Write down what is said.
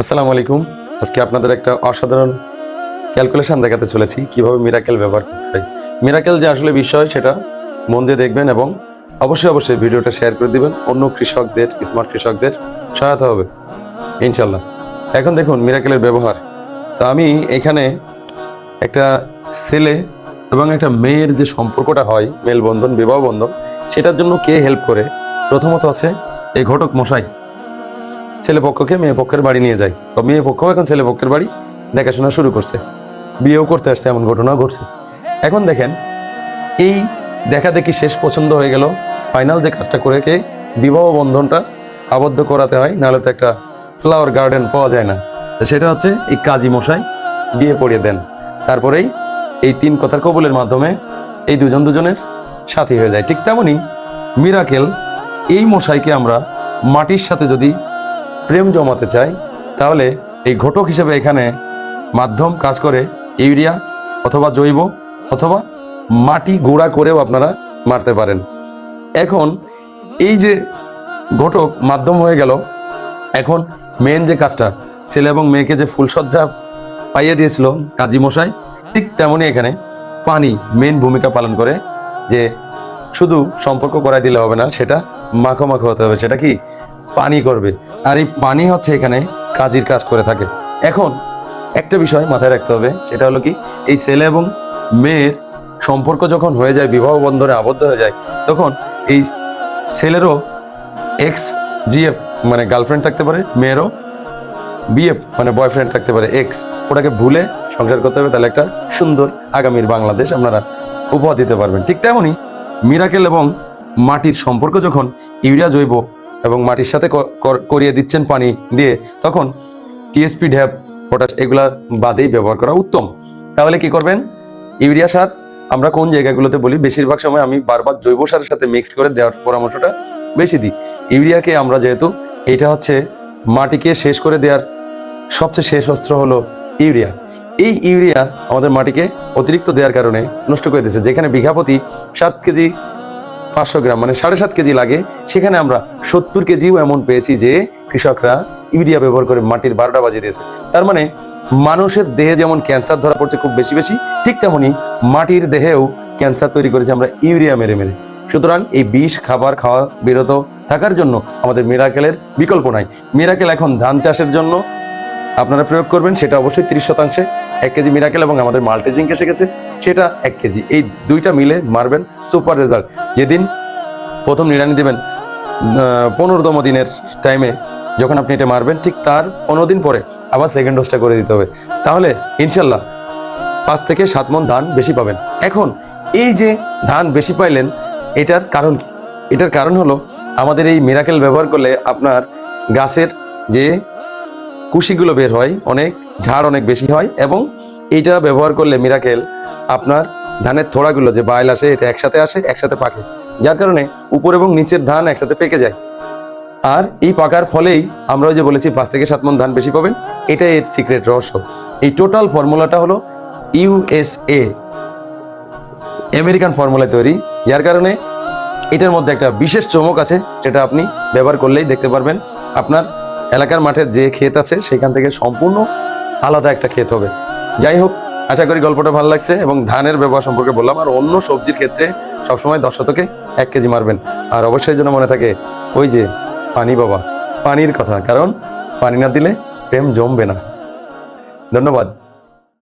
আসসালামু আলাইকুম। আজকে আপনাদের একটা অসাধারণ ক্যালকুলেশন দেখাতে চলেছি, কীভাবে মিরাকেল ব্যবহার করতে হয়। মিরাকেল যে আসলে বিষয়, সেটা মন দিয়ে দেখবেন এবং অবশ্যই অবশ্যই ভিডিওটা শেয়ার করে দিবেন। অন্য কৃষকদের, স্মার্ট কৃষকদের সহায়তা হবে ইনশাল্লাহ এখন দেখুন মিরাকেলের ব্যবহার। তো আমি এখানে একটা ছেলে এবং একটা মেয়ের যে সম্পর্কটা হয়, মেলবন্ধন বিবাহ বন্ধন সেটার জন্য কে হেল্প করে? প্রথমত আছে এই ঘটক মশাই। ছেলে পক্ষকে মেয়ে পক্ষের বাড়ি নিয়ে যায়। বা মেয়ে পক্ষ এখন ছেলে পক্ষের বাড়ি দেখাশোনা শুরু করছে। বিয়েও করতে আসছে, এমন ঘটনা ঘটছে। এখন দেখেন, এই দেখা দেখি শেষ পছন্দ হয়ে গেল, ফাইনাল যে কাজটা করে কে বিবাহ বন্ধনটা আবদ্ধ করাতে হয়, নাহলে তো একটা ফ্লাওয়ার গার্ডেন পাওয়া যায় না। তো সেটা হচ্ছে এই কাজী মশাই বিয়ে পড়িয়ে দেন। তারপরেই এই তিন কথার কবুলের মাধ্যমে এই দুজন দুজনের সাথী হয়ে যায়। ঠিক তেমনই মিরাকেল, এই মশাইকে আমরা মাটির সাথে যদি প্রেম জমাতে চাই তাহলে এই ঘটক হিসেবে এখানে মাধ্যম কাজ করে ইউরিয়া অথবা জৈব অথবা মাটি গুঁড়া করেও আপনারা মারতে পারেন। এখন এই যে ঘটক মাধ্যম হয়ে গেল, এখন মেন যে কাজটা, ছেলে এবং মেয়েকে যে ফুলসজ্জা পাইয়ে দিয়েছিল কাজী মশাই, ঠিক তেমনই এখানে পানি মেন ভূমিকা পালন করে, যে শুধু সম্পর্ক করাই দিলে হবে না, সেটা মাখো মাখো হতে হবে। সেটা কি? পানি করবে। আর এই পানি হচ্ছে এখানে কাজের কাজ করে থাকে। এখন একটা বিষয় মাথায় রাখতে হবে, সেটা হলো কি, এই ছেলে এবং মেয়ের সম্পর্ক যখন হয়ে যায়, বিবাহ বন্ধনে আবদ্ধ হয়ে যায়, তখন এই ছেলেরও এক্স জিএফ মানে গার্লফ্রেন্ড থাকতে পারে, মেয়েরও বিএফ মানে বয়ফ্রেন্ড থাকতে পারে এক্স ওটাকে ভুলে সংসার করতে হবে, তাহলে একটা সুন্দর আগামীর বাংলাদেশ আপনারা উপহার দিতে পারবেন। ঠিক তেমনই মিরাকেল এবং মাটির সম্পর্ক যখন ইউরিয়া জৈব এবং মাটির সাথে করিয়ে দিচ্ছেন পানি দিয়ে, তখন টিএসপি ঢ্যাপ পটাশ এগুলা বাদেই ব্যবহার করা উত্তম। তাহলে কি করবেন? ইউরিয়া সার, আমরা কোন জায়গাগুলোতে বলি, বেশিরভাগ সময় আমি বারবার জৈব সারের সাথে মিক্সড করে দেওয়ার পরামর্শটা বেশি দিই। ইউরিয়াকে আমরা যেহেতু এটা হচ্ছে মাটিকে শেষ করে দেওয়ার সবচেয়ে শেষ অস্ত্র হলো ইউরিয়া। এই ইউরিয়া আমাদের মাটিকে অতিরিক্ত দেওয়ার কারণে নষ্ট করে দিয়েছে। যেখানে বিঘা প্রতি সাত কেজি পাঁচশো গ্রাম মানে সাড়ে সাত কেজি লাগে। সেখানে আমরা সত্তর কেজিও এমন পেয়েছি যে কৃষকরা ইউরিয়া ব্যবহার করে মাটির বারোটা বাজিয়ে দিয়েছে। তার মানে মানুষের দেহে যেমন ক্যান্সার ধরা পড়ছে খুব বেশি বেশি, ঠিক তেমনই মাটির দেহেও ক্যান্সার তৈরি করেছে আমরা ইউরিয়া মেরে মেরে। সুতরাং এই বিষ, খাবার খাওয়া বিরত থাকার জন্য আমাদের মিরাকেলের বিকল্প নাই। মিরাকেল এখন ধান চাষের জন্য আপনারা প্রয়োগ করবেন, সেটা অবশ্যই তিরিশ শতাংশে এক কেজি মিরাকেল এবং আমাদের মাল্টিজিঙ্ক এসে গেছে, সেটা এক কেজি। এই দুইটা মিলে মারবেন সুপার রেজাল্ট। যেদিন প্রথম নিড়ানি দেবেন পনেরোতম দিনের টাইমে যখন আপনি এটা মারবেন, ঠিক তার পনেরো দিন পরে আবার সেকেন্ড ডোজটা করে দিতে হবে। তাহলে ইনশাল্লাহ পাঁচ থেকে সাত মন ধান বেশি পাবেন। এখন এই যে ধান বেশি পাইলেন, এটার কারণ কি? এটার কারণ হলো, আমাদের এই মিরাকেল ব্যবহার করলে আপনার গাছের যে কুশিগুলো বের হয়, অনেক ঝাড় অনেক বেশি হয় এবং এইটা ব্যবহার করলে মিরাকেল আপনার ধানের থোড়াগুলো যে বাইল আসে, এটা একসাথে আসে, একসাথে পাকে। যার কারণে উপর এবং নিচের ধান একসাথে পেকে যায়। আর এই পাকার ফলেই আমরা যে বলেছি, পাঁচ থেকে সাত মন ধান বেশি পাবেন, এটাই এর সিক্রেট রহস্য। এই টোটাল ফর্মুলাটা হলো ইউএসএ আমেরিকান ফর্মুলা তৈরি। যার কারণে এটার মধ্যে একটা বিশেষ চমক আছে, যেটা আপনি ব্যবহার করলেই দেখতে পারবেন। আপনার এলাকার মাঠে যে ক্ষেত আছে, সেখান থেকে সম্পূর্ণ আলাদা একটা ক্ষেত হবে। যাই হোক, আশা করি গল্পটা ভালো লাগছে এবং ধানের ব্যবহার সম্পর্কে বললাম, আর অন্য সবজির ক্ষেত্রে সবসময় দশ শতকে এক কেজি মারবেন। আর অবশ্যই যেন মনে থাকে, ওই যে পানি বাবা, পানির কথা। কারণ পানি না দিলে প্রেম জমবে না। ধন্যবাদ।